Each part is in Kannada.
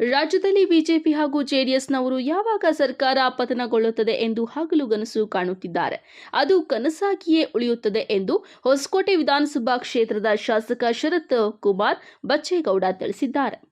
ರಾಜ್ಯದಲ್ಲಿ ಬಿಜೆಪಿ ಹಾಗೂ ಜೆಡಿಎಸ್ನವರು ಯಾವಾಗ ಸರ್ಕಾರ ಪತನಗೊಳ್ಳುತ್ತದೆ ಎಂದು ಹಗಲುಗನಸು ಕಾಣುತ್ತಿದ್ದಾರೆ. ಅದು ಕನಸಾಗಿಯೇ ಉಳಿಯುತ್ತದೆ ಎಂದು ಹೊಸಕೋಟೆ ವಿಧಾನಸಭಾ ಕ್ಷೇತ್ರದ ಶಾಸಕ ಶರತ್ ಕುಮಾರ್ ಬಚ್ಚೇಗೌಡ ತಿಳಿಸಿದ್ದಾರೆ.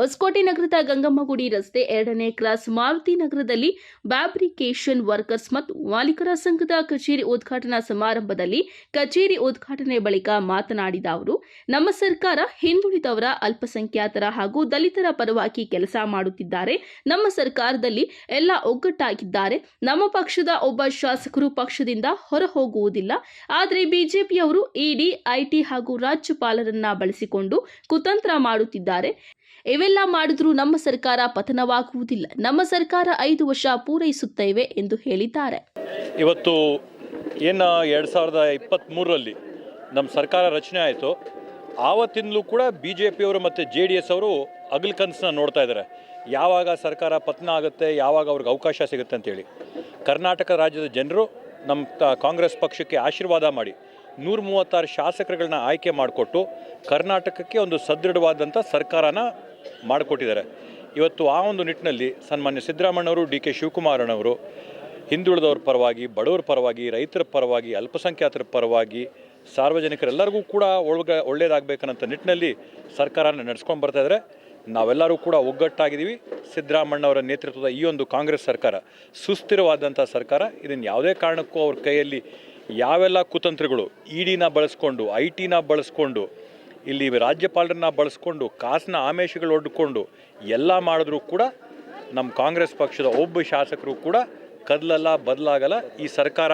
ಹೊಸಕೋಟೆ ನಗರದ ಗಂಗಮ್ಮಗುಡಿ ರಸ್ತೆ ಎರಡನೇ ಕ್ರಾಸ್ ಮಾರುತಿ ನಗರದಲ್ಲಿ ಬ್ಯಾಬ್ರಿಕೇಷನ್ ವರ್ಕರ್ಸ್ ಮತ್ತು ಮಾಲೀಕರ ಸಂಘದ ಕಚೇರಿ ಉದ್ಘಾಟನಾ ಸಮಾರಂಭದಲ್ಲಿ ಕಚೇರಿ ಉದ್ಘಾಟನೆ ಬಳಿಕ ಮಾತನಾಡಿದ ಅವರು, ನಮ್ಮ ಸರ್ಕಾರ ಹಿಂದುಳಿದವರ ಅಲ್ಪಸಂಖ್ಯಾತರ ಹಾಗೂ ದಲಿತರ ಪರವಾಗಿ ಕೆಲಸ ಮಾಡುತ್ತಿದ್ದಾರೆ. ನಮ್ಮ ಸರ್ಕಾರದಲ್ಲಿ ಎಲ್ಲ ಒಗ್ಗಟ್ಟಾಗಿದ್ದಾರೆ. ನಮ್ಮ ಪಕ್ಷದ ಒಬ್ಬ ಶಾಸಕರು ಪಕ್ಷದಿಂದ ಹೊರ ಹೋಗುವುದಿಲ್ಲ ಆದರೆ ಬಿಜೆಪಿಯವರು ಇಡಿ, ಐಟಿ ಹಾಗೂ ರಾಜ್ಯಪಾಲರನ್ನ ಬಳಸಿಕೊಂಡು ಕುತಂತ್ರ ಮಾಡುತ್ತಿದ್ದಾರೆ. ಇವೆಲ್ಲ ಮಾಡಿದ್ರೂ ನಮ್ಮ ಸರ್ಕಾರ ಪತನವಾಗುವುದಿಲ್ಲ. ನಮ್ಮ ಸರ್ಕಾರ ಐದು ವರ್ಷ ಪೂರೈಸುತ್ತೇವೆ ಎಂದು ಹೇಳಿದ್ದಾರೆ. ಇವತ್ತು ಏನು ಎರಡು ಸಾವಿರದ ಇಪ್ಪತ್ತ್ಮೂರರಲ್ಲಿ ನಮ್ಮ ಸರ್ಕಾರ ರಚನೆ ಆಯಿತು. ಆವತ್ತಿಂದಲೂ ಕೂಡ ಬಿ ಜೆ ಪಿಯವರು ಮತ್ತು ಜೆ ಡಿ ಎಸ್ ಅವರು ಅಗಲ್ ಕನಸನ್ನ ನೋಡ್ತಾ ಇದ್ದಾರೆ. ಯಾವಾಗ ಸರ್ಕಾರ ಪತನ ಆಗುತ್ತೆ, ಯಾವಾಗ ಅವ್ರಿಗೆ ಅವಕಾಶ ಸಿಗುತ್ತೆ ಅಂತೇಳಿ. ಕರ್ನಾಟಕ ರಾಜ್ಯದ ಜನರು ನಮ್ಮ ಕಾಂಗ್ರೆಸ್ ಪಕ್ಷಕ್ಕೆ ಆಶೀರ್ವಾದ ಮಾಡಿ ನೂರ ಮೂವತ್ತಾರು ಶಾಸಕರುಗಳನ್ನ ಆಯ್ಕೆ ಮಾಡಿಕೊಟ್ಟು ಕರ್ನಾಟಕಕ್ಕೆ ಒಂದು ಸದೃಢವಾದಂಥ ಸರ್ಕಾರನ ಮಾಡಿಕೊಟ್ಟಿದ್ದಾರೆ. ಇವತ್ತು ಆ ಒಂದು ನಿಟ್ಟಿನಲ್ಲಿ ಸನ್ಮಾನ್ಯ ಸಿದ್ದರಾಮಣ್ಣವರು ಡಿ ಕೆ ಶಿವಕುಮಾರಣ್ಣವರು ಹಿಂದುಳಿದವ್ರ ಪರವಾಗಿ, ಬಡವರ ಪರವಾಗಿ, ರೈತರ ಪರವಾಗಿ, ಅಲ್ಪಸಂಖ್ಯಾತರ ಪರವಾಗಿ, ಸಾರ್ವಜನಿಕರೆಲ್ಲರಿಗೂ ಕೂಡ ಒಳಗ ಒಳ್ಳೇದಾಗಬೇಕನ್ನಂಥ ನಿಟ್ಟಿನಲ್ಲಿ ಸರ್ಕಾರನ ನಡೆಸ್ಕೊಂಡು ಬರ್ತಾ ಇದ್ದಾರೆ. ನಾವೆಲ್ಲರೂ ಕೂಡ ಒಗ್ಗಟ್ಟಾಗಿದ್ದೀವಿ. ಸಿದ್ದರಾಮಣ್ಣವರ ನೇತೃತ್ವದ ಈ ಒಂದು ಕಾಂಗ್ರೆಸ್ ಸರ್ಕಾರ ಸುಸ್ಥಿರವಾದಂಥ ಸರ್ಕಾರ ಇದನ್ನು ಯಾವುದೇ ಕಾರಣಕ್ಕೂ ಅವ್ರ ಕೈಯಲ್ಲಿ ಯಾವೆಲ್ಲ ಕುತಂತ್ರಗಳು, ಇ ಡಿನ ಬಳಸ್ಕೊಂಡು, ಐ ಟಿನ ಬಳಸ್ಕೊಂಡು ಇಲ್ಲಿ ರಾಜ್ಯಪಾಲರನ್ನ ಬಳಸ್ಕೊಂಡು ಕಾಸಿನ ಆಮೇಶಗಳು ಒಡ್ಕೊಂಡು ಎಲ್ಲ ಮಾಡಿದ್ರೂ ಕೂಡ ನಮ್ಮ ಕಾಂಗ್ರೆಸ್ ಪಕ್ಷದ ಒಬ್ಬ ಶಾಸಕರು ಕೂಡ ಕದಲಲ್ಲ, ಬದಲಾಗಲ್ಲ. ಈ ಸರ್ಕಾರ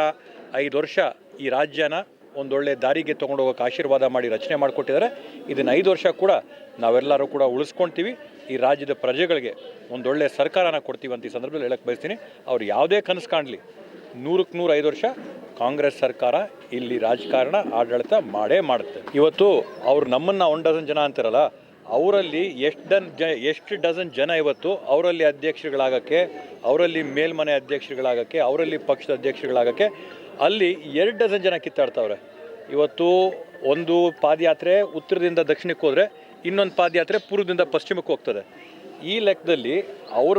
ಐದು ವರ್ಷ ಈ ರಾಜ್ಯನ ಒಂದೊಳ್ಳೆ ದಾರಿಗೆ ತೊಗೊಂಡು ಹೋಗೋಕೆ ಆಶೀರ್ವಾದ ಮಾಡಿ ರಚನೆ ಮಾಡಿಕೊಟ್ಟಿದ್ದಾರೆ. ಇದನ್ನು ಐದು ವರ್ಷ ಕೂಡ ನಾವೆಲ್ಲರೂ ಕೂಡ ಉಳಿಸ್ಕೊಳ್ತೀವಿ ಈ ರಾಜ್ಯದ ಪ್ರಜೆಗಳಿಗೆ ಒಂದೊಳ್ಳೆ ಸರ್ಕಾರನ ಕೊಡ್ತೀವಿ ಅಂತ ಈ ಸಂದರ್ಭದಲ್ಲಿ ಹೇಳಕ್ಕೆ ಬಯಸ್ತೀನಿ. ಅವ್ರು ಯಾವುದೇ ಕನಸು ಕಾಣಲಿ. ನೂರಕ್ಕೆ ನೂರು ಐದು ವರ್ಷ ಕಾಂಗ್ರೆಸ್ ಸರ್ಕಾರ ಇಲ್ಲಿ ರಾಜಕಾರಣ, ಆಡಳಿತ ಮಾಡೇ ಮಾಡುತ್ತೆ. ಇವತ್ತು ಅವರು ನಮ್ಮನ್ನು ಒನ್ ಡಜನ್ ಜನ ಅಂತಾರಲ್ಲ, ಅವರಲ್ಲಿ ಎಷ್ಟು ಡನ್ ಜ, ಎಷ್ಟು ಡಜನ್ ಜನ ಇವತ್ತು ಅವರಲ್ಲಿ ಅಧ್ಯಕ್ಷರುಗಳಾಗಕ್ಕೆ, ಅವರಲ್ಲಿ ಮೇಲ್ಮನೆ ಅಧ್ಯಕ್ಷರುಗಳಾಗಕ್ಕೆ, ಅವರಲ್ಲಿ ಪಕ್ಷದ ಅಧ್ಯಕ್ಷರುಗಳಾಗಕ್ಕೆ, ಅಲ್ಲಿ ಎರಡು ಡಜನ್ ಜನ ಕಿತ್ತಾಡ್ತಾವ್ರೆ. ಇವತ್ತು ಒಂದು ಪಾದಯಾತ್ರೆ ಉತ್ತರದಿಂದ ದಕ್ಷಿಣಕ್ಕೆ ಹೋದರೆ ಇನ್ನೊಂದು ಪಾದಯಾತ್ರೆ ಪೂರ್ವದಿಂದ ಪಶ್ಚಿಮಕ್ಕೆ ಹೋಗ್ತದೆ. ಈ ಲೆಕ್ಕದಲ್ಲಿ ಅವರ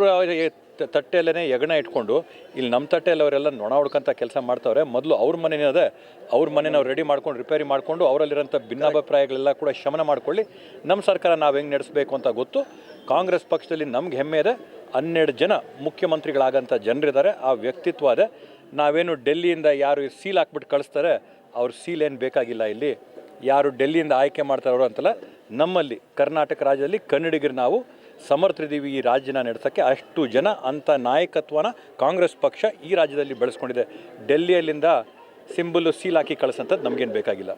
ತಟ್ಟೆಯಲ್ಲೇ ಯಗಣ ಇಟ್ಕೊಂಡು, ಇಲ್ಲಿ ನಮ್ಮ ತಟ್ಟೆಯಲ್ಲಿ ಅವರೆಲ್ಲ ನೊಣ ಹುಡ್ಕಂತ ಕೆಲಸ ಮಾಡ್ತಾವ್ರೆ. ಮೊದಲು ಅವ್ರ ಮನೆನೇ ಅದೇ ಅವ್ರ ಮನೆ ನಾವು ರೆಡಿ ಮಾಡ್ಕೊಂಡು ರಿಪೇರಿ ಮಾಡಿಕೊಂಡು ಅವರಲ್ಲಿರೋಂಥ ಭಿನ್ನಾಭಿಪ್ರಾಯಗಳೆಲ್ಲ ಕೂಡ ಶಮನ ಮಾಡ್ಕೊಳ್ಳಿ. ನಮ್ಮ ಸರ್ಕಾರ ನಾವು ಹೆಂಗೆ ನಡೆಸಬೇಕು ಅಂತ ಗೊತ್ತು. ಕಾಂಗ್ರೆಸ್ ಪಕ್ಷದಲ್ಲಿ ನಮ್ಗೆ ಹೆಮ್ಮೆ ಇದೆ. ಹನ್ನೆರಡು ಜನ ಮುಖ್ಯಮಂತ್ರಿಗಳಾಗಂಥ ಜನರಿದ್ದಾರೆ. ಆ ವ್ಯಕ್ತಿತ್ವ ಅದೇ ನಾವೇನು ಡೆಲ್ಲಿಯಿಂದ ಯಾರು ಸೀಲ್ ಹಾಕ್ಬಿಟ್ಟು ಕಳಿಸ್ತಾರೆ, ಅವ್ರ ಸೀಲ್ ಏನು ಬೇಕಾಗಿಲ್ಲ ಇಲ್ಲಿ. ಯಾರು ಡೆಲ್ಲಿಯಿಂದ ಆಯ್ಕೆ ಮಾಡ್ತಾರೋ ಅಂತಲ್ಲ, ನಮ್ಮಲ್ಲಿ ಕರ್ನಾಟಕ ರಾಜ್ಯದಲ್ಲಿ ಕನ್ನಡಿಗರು ನಾವು ಸಮರ್ಥರಿದ್ದೀವಿ ಈ ರಾಜ್ಯನ ನಡೆಸೋಕ್ಕೆ ಅಷ್ಟು ಜನ ಅಂಥ ನಾಯಕತ್ವನ ಕಾಂಗ್ರೆಸ್ ಪಕ್ಷ ಈ ರಾಜ್ಯದಲ್ಲಿ ಬೆಳೆಸ್ಕೊಂಡಿದೆ. ಡೆಲ್ಲಿಯಲ್ಲಿಂದ ಸಿಂಬಲ್ ಸೀಲ್ ಹಾಕಿ ಕಳಿಸೋಂಥದ್ದು ನಮಗೇನು ಬೇಕಾಗಿಲ್ಲ.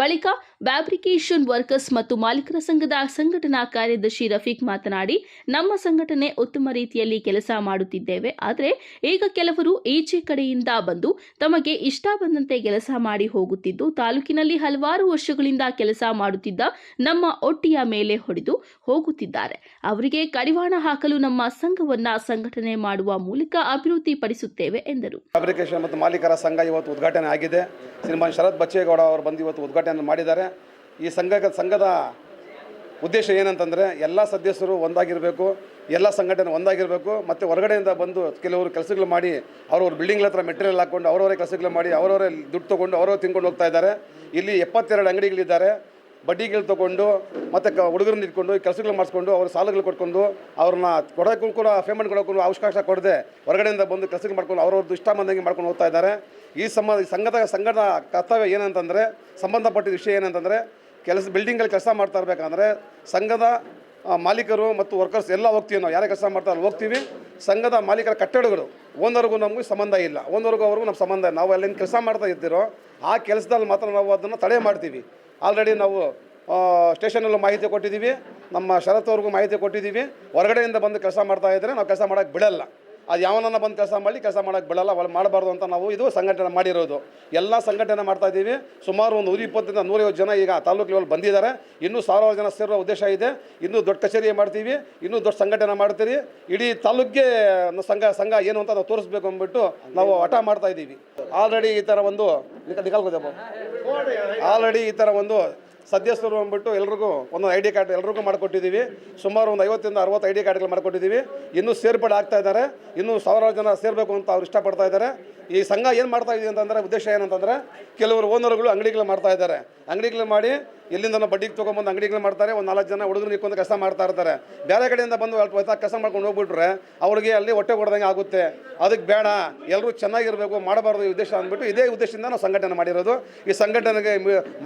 ಬಳಿಕ ಫ್ಯಾಬ್ರಿಕೇಷನ್ ವರ್ಕರ್ಸ್ ಮತ್ತು ಮಾಲೀಕರ ಸಂಘದ ಸಂಘಟನಾ ಕಾರ್ಯದರ್ಶಿ ರಫೀಕ್ ಮಾತನಾಡಿ, ನಮ್ಮ ಸಂಘಟನೆ ಉತ್ತಮ ರೀತಿಯಲ್ಲಿ ಕೆಲಸ ಮಾಡುತ್ತಿದ್ದೇವೆ. ಆದರೆ ಈಗ ಕೆಲವರು ಈಚೆ ಕಡೆಯಿಂದ ಬಂದು ತಮಗೆ ಇಷ್ಟ ಬಂದಂತೆ ಕೆಲಸ ಮಾಡಿ ಹೋಗುತ್ತಿದ್ದು, ತಾಲೂಕಿನಲ್ಲಿ ಹಲವಾರು ವರ್ಷಗಳಿಂದ ಕೆಲಸ ಮಾಡುತ್ತಿದ್ದ ನಮ್ಮ ಒಟ್ಟಿಯ ಮೇಲೆ ಹೊಡೆದು ಹೋಗುತ್ತಿದ್ದಾರೆ. ಅವರಿಗೆ ಕಡಿವಾಣ ಹಾಕಲು ನಮ್ಮ ಸಂಘವನ್ನ ಸಂಘಟನೆ ಮಾಡುವ ಮೂಲಕ ಅಭಿವೃದ್ಧಿ ಪಡಿಸುತ್ತೇವೆ ಎಂದರು. ಫ್ಯಾಬ್ರಿಕೇಷನ್ ಮತ್ತು ಮಾಲೀಕರ ಸಂಘ ಇವತ್ತು ಉದ್ಘಾಟನೆ ಆಗಿದೆ. ಶರತ್ ಬಚ್ಚೇಗೌಡ ಅವರು ಬಂದು ಇವತ್ತು ಮಾಡಿದ್ದಾರೆ. ಈ ಸಂಘ ಸಂಘದ ಉದ್ದೇಶ ಏನಂತಂದರೆ ಎಲ್ಲ ಸದಸ್ಯರು ಒಂದಾಗಿರಬೇಕು, ಎಲ್ಲ ಸಂಘಟನೆ ಒಂದಾಗಿರಬೇಕು, ಮತ್ತು ಹೊರಗಡೆಯಿಂದ ಬಂದು ಕೆಲವರು ಕೆಲಸಗಳು ಮಾಡಿ ಅವ್ರವ್ರ ಬಿಲ್ಡಿಂಗ್ಲ ಹತ್ರ ಮೆಟೀರಿಯಲ್ ಹಾಕ್ಕೊಂಡು ಅವರವರೇ ಕೆಲಸಗಳು ಮಾಡಿ ಅವರವರೇ ದುಡ್ಡು ತೊಗೊಂಡು ಅವರವ್ರು ತಿನ್ಕೊಂಡು ಹೋಗ್ತಾ ಇದ್ದಾರೆ. ಇಲ್ಲಿ ಎಪ್ಪತ್ತೆರಡು ಅಂಗಡಿಗಳಿದ್ದಾರೆ. ಬಡ್ಡಿಗಳು ತೊಗೊಂಡು, ಮತ್ತು ಕ ಹುಡುಗರನ್ನ ಇಟ್ಕೊಂಡು ಕೆಲಸಗಳು ಮಾಡಿಸ್ಕೊಂಡು, ಅವ್ರ ಸಾಲಗಳು ಕೊಟ್ಕೊಂಡು, ಅವ್ರನ್ನ ಕೊಡೋಕ್ಕೂ ಕೂಡ ಪೇಮೆಂಟ್ ಕೊಡೋಕ್ಕೂ ಅವಕಾಶ ಕೊಡದೆ. ಹೊರಗಡೆಯಿಂದ ಬಂದು ಕೆಲಸಗಳು ಮಾಡ್ಕೊಂಡು, ಅವ್ರವ್ರದ್ದು ಇಷ್ಟ ಬಂದಂಗೆ ಮಾಡ್ಕೊಂಡು ಹೋಗ್ತಾ ಇದ್ದಾರೆ. ಈ ಸಂಬಂಧ ಸಂಘದ ಸಂಘದ ಕರ್ತವ್ಯ ಏನಂತಂದರೆ, ಸಂಬಂಧಪಟ್ಟ ವಿಷಯ ಏನಂತಂದರೆ, ಕೆಲಸ ಬಿಲ್ಡಿಂಗಲ್ಲಿ ಕೆಲಸ ಮಾಡ್ತಾ ಇರಬೇಕಂದ್ರೆ, ಸಂಘದ ಮಾಲೀಕರು ಮತ್ತು ವರ್ಕರ್ಸ್ ಎಲ್ಲ ಹೋಗ್ತೀವಿ ನಾವು. ಯಾರೇ ಕೆಲಸ ಮಾಡ್ತಾರೆ ಅಲ್ಲಿ ಹೋಗ್ತೀವಿ. ಸಂಘದ ಮಾಲೀಕರ ಕಟ್ಟಡಗಳು ಓನರ್ಗೂ ನಮಗೂ ಸಂಬಂಧ ಇಲ್ಲ. ಓನರ್ಗೂ ಅವ್ರಿಗೂ ನಮ್ಮ ಸಂಬಂಧ. ನಾವು ಅಲ್ಲಿಂದ ಕೆಲಸ ಮಾಡ್ತಾ ಇದ್ದೀರೋ ಆ ಕೆಲಸದಲ್ಲಿ ಮಾತ್ರ ನಾವು ಅದನ್ನು ತಡೆ ಮಾಡ್ತೀವಿ. ಆಲ್ರೆಡಿ ನಾವು ಸ್ಟೇಷನಲ್ಲೂ ಮಾಹಿತಿ ಕೊಟ್ಟಿದ್ದೀವಿ. ನಮ್ಮ ಶರತ್ ಅವ್ರಿಗೂ ಮಾಹಿತಿ ಕೊಟ್ಟಿದ್ದೀವಿ. ಹೊರಗಡೆಯಿಂದ ಬಂದು ಕೆಲಸ ಮಾಡ್ತಾ ಇದ್ದರೆ ನಾವು ಕೆಲಸ ಮಾಡೋಕ್ಕೆ ಬಿಡಲ್ಲ. ಅದು ಯಾವನನ್ನ ಬಂದು ಕೆಲಸ ಮಾಡಲಿ ಕೆಲಸ ಮಾಡೋಕ್ಕೆ ಬಿಡಲ್ಲ ಮಾಡಬಾರ್ದು ಅಂತ ನಾವು ಇದು ಸಂಘಟನೆ ಮಾಡಿರೋದು. ಎಲ್ಲ ಸಂಘಟನೆ ಮಾಡ್ತಾ ಇದ್ದೀವಿ ಸುಮಾರು ಒಂದು ನೂರ ಇಪ್ಪತ್ತರಿಂದ ನೂರೈವತ್ತು ಜನ ಈಗ ತಾಲೂಕು ಲೆವೆಲ್ ಬಂದಿದ್ದಾರೆ. ಇನ್ನೂ ಸಾವಿರಾರು ಜನ ಸೇರೋ ಉದ್ದೇಶ ಇದೆ. ಇನ್ನೂ ದೊಡ್ಡ ಕಚೇರಿ ಮಾಡ್ತೀವಿ. ಇನ್ನೂ ದೊಡ್ಡ ಸಂಘಟನೆ ಮಾಡ್ತೀರಿ. ಇಡೀ ತಾಲೂಕಿಗೆ ಸಂಘ ಸಂಘ ಏನು ಅಂತ ನಾವು ತೋರಿಸ್ಬೇಕು ಅಂದ್ಬಿಟ್ಟು ನಾವು ಹಠ ಮಾಡ್ತಾ ಇದ್ದೀವಿ ಆಲ್ರೆಡಿ ಈ ಥರ ಒಂದು ಆಲ್ರೆಡಿ ಈ ಥರ ಒಂದು ಸದಸ್ಯರು ಅಂದ್ಬಿಟ್ಟು ಎಲ್ರಿಗೂ ಒಂದೊಂದು ಐ ಡಿ ಕಾರ್ಡ್ ಎಲ್ರಿಗೂ ಮಾಡಿಕೊಟ್ಟಿದ್ದೀವಿ. ಸುಮಾರು ಒಂದು ಐವತ್ತಿಂದ ಅರವತ್ತು ಐ ಡಿ ಕಾರ್ಡ್ಗಳು ಮಾಡಿಕೊಟ್ಟಿದ್ದೀವಿ. ಇನ್ನೂ ಸೇರ್ಪಡೆ ಆಗ್ತಾ ಇದ್ದಾರೆ. ಇನ್ನೂ ಸಾವಿರಾರು ಜನ ಸೇರಬೇಕು ಅಂತ ಅವ್ರು ಇಷ್ಟಪಡ್ತಾ ಇದ್ದಾರೆ. ಈ ಸಂಘ ಏನು ಮಾಡ್ತಾ ಇದೆ ಅಂತಂದರೆ, ಉದ್ದೇಶ ಏನಂತಂದರೆ, ಕೆಲವರು ಓನರ್ಗಳು ಅಂಗಡಿಗಳು ಮಾಡ್ತಾ ಇದ್ದಾರೆ. ಅಂಗಡಿಗಳು ಮಾಡಿ ಎಲ್ಲಿಂದ ಬಡ್ಡಿಗೆ ತೊಗೊಂಬಂದು ಅಂಗಡಿಗಳು ಮಾಡ್ತಾರೆ, ಒಂದು ನಾಲ್ಕು ಜನ ಹುಡುಗರು ನಿಂತ್ಕೊಂಡು ಕಸ ಮಾಡ್ತಾ ಇರ್ತಾರೆ. ಬೇರೆ ಕಡೆಯಿಂದ ಬಂದು ಅಲ್ಪ ಹೊಯ್ತಾ ಕಸ ಮಾಡ್ಕೊಂಡು ಹೋಗ್ಬಿಟ್ರೆ ಅವ್ರಿಗೆ ಅಲ್ಲಿ ಹೊಟ್ಟೆ ಕೊಡ್ದಂಗೆ ಆಗುತ್ತೆ. ಅದಕ್ಕೆ ಬೇಡ ಎಲ್ಲರೂ ಚೆನ್ನಾಗಿರಬೇಕು, ಮಾಡಬಾರ್ದು ಉದ್ದೇಶ ಅಂದ್ಬಿಟ್ಟು ಇದೇ ಉದ್ದೇಶದಿಂದ ನಾವು ಸಂಘಟನೆ ಮಾಡಿರೋದು. ಈ ಸಂಘಟನೆಗೆ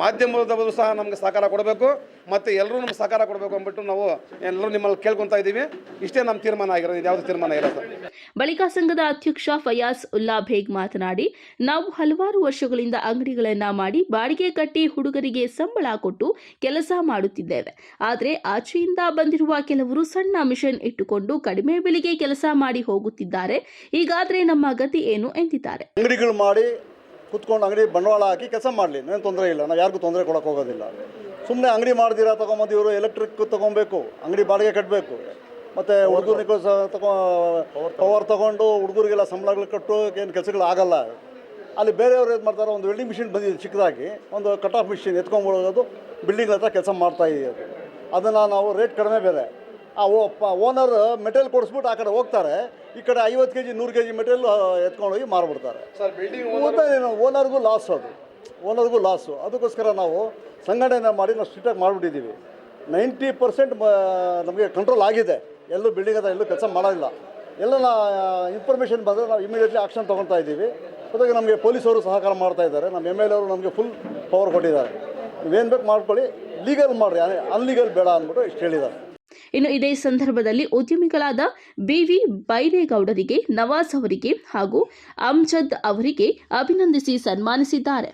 ಮಾಧ್ಯಮದವರು ಸಹ ನಮಗೆ ಸಹಕಾರ ಕೊಡಬೇಕು ಮತ್ತು ಎಲ್ಲರೂ ನಮ್ಗೆ ಸಹಕಾರ ಕೊಡಬೇಕು ಅಂದ್ಬಿಟ್ಟು ನಾವು ಎಲ್ಲರೂ ನಿಮ್ಮಲ್ಲಿ ಕೇಳ್ಕೊತಾ ಇದ್ದೀವಿ. ಇಷ್ಟೇ ನಮ್ಮ ತೀರ್ಮಾನ ಆಗಿರೋದು ಇದು ಯಾವುದು ತೀರ್ಮಾನ ಇರೋದು? ಬಳಿಕ ಸಂಘದ ಅಧ್ಯಕ್ಷ ಫಯಾಸ್ ಉಲ್ಲಾ ಬೇಗ್ ಮಾತನಾಡಿ, ನಾವು ಹಲವಾರು ವರ್ಷಗಳಿಂದ ಅಂಗಡಿಗಳನ್ನ ಮಾಡಿ ಬಾಡಿಗೆ ಕಟ್ಟಿ ಹುಡುಗರಿಗೆ ಸಂಬಳ ಕೊಟ್ಟು ಕೆಲಸ ಮಾಡುತ್ತಿದ್ದೇವೆ. ಆದರೆ ಆಚೆಯಿಂದ ಬಂದಿರುವ ಕೆಲವರು ಸಣ್ಣ ಮಿಷನ್ ಇಟ್ಟುಕೊಂಡು ಕಡಿಮೆ ಬೆಲೆಗೆ ಕೆಲಸ ಮಾಡಿ ಹೋಗುತ್ತಿದ್ದಾರೆ. ಹೀಗಾದರೆ ನಮ್ಮ ಗತಿ ಏನು ಎಂದಿದ್ದಾರೆ? ಅಂಗಡಿಗಳು ಮಾಡಿ ಕುತ್ಕೊಂಡು ಅಂಗಡಿ ಬಂಡವಾಳ ಹಾಕಿ ಕೆಲಸ ಮಾಡಲಿ. ನನಗೆ ತೊಂದರೆ ಇಲ್ಲ. ನಾವು ಯಾರಿಗೂ ತೊಂದರೆ ಕೊಡೋಕೆ ಹೋಗೋದಿಲ್ಲ. ಸುಮ್ಮನೆ ಅಂಗಡಿ ಮಾಡ್ದಿರಾ ತೊಗೊಂಬಂದು ಇವರು ಎಲೆಕ್ಟ್ರಿಕ್ ತೊಗೊಬೇಕು. ಅಂಗಡಿ ಬಾಡಿಗೆ ಕಟ್ಟಬೇಕು ಮತ್ತು ಹುಡುಗರಿಗೆ ತಗೊಂಡು ತಗೋ. ಪವರ್ ತೊಗೊಂಡು ಹುಡುಗರಿಗೆಲ್ಲ ಸಂಬಳಗಳು ಕಟ್ಟು ಏನು ಕೆಲಸಗಳು ಆಗಲ್ಲ. ಅಲ್ಲಿ ಬೇರೆಯವರು ಏನು ಮಾಡ್ತಾರೆ ಒಂದು ವೆಲ್ಡಿಂಗ್ ಮಿಷಿನ್ ಬಂದಿದೆ ಚಿಕ್ಕದಾಗಿ ಒಂದು ಕಟ್ ಆಫ್ ಮಿಷಿನ್ ಎತ್ಕೊಂಡ್ಬಿಡೋದು ಬಿಲ್ಡಿಂಗ್ ಹತ್ರ ಕೆಲಸ ಮಾಡ್ತಾ ಇದೆಯದು ಅದನ್ನು ನಾವು ರೇಟ್ ಕಡಿಮೆ ಬೇರೆ. ಆ ಓನರ್ ಮೆಟೀರಿಯಲ್ ಕೊಡಿಸ್ಬಿಟ್ಟು ಆ ಕಡೆ ಹೋಗ್ತಾರೆ ಈ ಕಡೆ ಐವತ್ತು ಕೆ ಜಿ ನೂರು ಕೆ ಜಿ ಮೆಟೀರಿಯಲ್ ಎತ್ಕೊಂಡೋಗಿ ಮಾರ್ಬಿಡ್ತಾರೆ. ಸರ್ ಬಿಲ್ಡಿಂಗ್ ಓನರ್ ಓನರ್ಗೂ ಲಾಸ್ ಅದು. ಓನರ್ಗೂ ಲಾಸು ಅದಕ್ಕೋಸ್ಕರ ನಾವು ಸಂಘಟನೆ ಮಾಡಿ ನಾವು ಸ್ಟ್ರಿಕ್ಟಾಗಿ ಮಾಡಿಬಿಟ್ಟಿದ್ದೀವಿ. ನೈಂಟಿ ಪರ್ಸೆಂಟ್ ನಮಗೆ ಕಂಟ್ರೋಲ್ ಆಗಿದೆ. ಎಲ್ಲೂ ಬಿಲ್ಡಿಂಗ್ ಅದ ಎಲ್ಲೂ ಕೆಲಸ ಮಾಡೋದಿಲ್ಲ. ಎಲ್ಲ ಇನ್ಫಾರ್ಮೇಷನ್ ಬಂದರೆ ನಾವು ಇಮಿಡಿಯೇಟ್ಲಿ ಆಕ್ಷನ್ ತೊಗೊತಾ ಇದ್ದೀವಿ. ಜೊತೆಗೆ ನಮಗೆ ಪೊಲೀಸವರು ಸಹಕಾರ ಮಾಡ್ತಾ ಇದ್ದಾರೆ. ನಮ್ಮ ಎಂ ಎಲ್ ಅವರು ನಮಗೆ ಫುಲ್ ಪವರ್ ಕೊಟ್ಟಿದ್ದಾರೆ. ನೀವೇನು ಬೇಕು ಮಾಡ್ಕೊಳ್ಳಿ. ಲೀಗಲ್ ಮಾಡಿರಿ. ಅನ್ಲೀಗಲ್ ಬೇಡ ಅಂದ್ಬಿಟ್ಟು ಇಷ್ಟು ಹೇಳಿದ್ದಾರೆ. ಇನ್ನು ಇದೇ ಸಂದರ್ಭದಲ್ಲಿ ಉದ್ಯಮಿಗಳಾದ ಬಿವಿ ಬೈರೇಗೌಡರಿಗೆ ನವಾಜ್ ಅವರಿಗೆ ಹಾಗೂ ಅಮ್ಜದ್ ಅವರಿಗೆ ಅಭಿನಂದಿಸಿ ಸನ್ಮಾನಿಸಿದ್ದಾರೆ.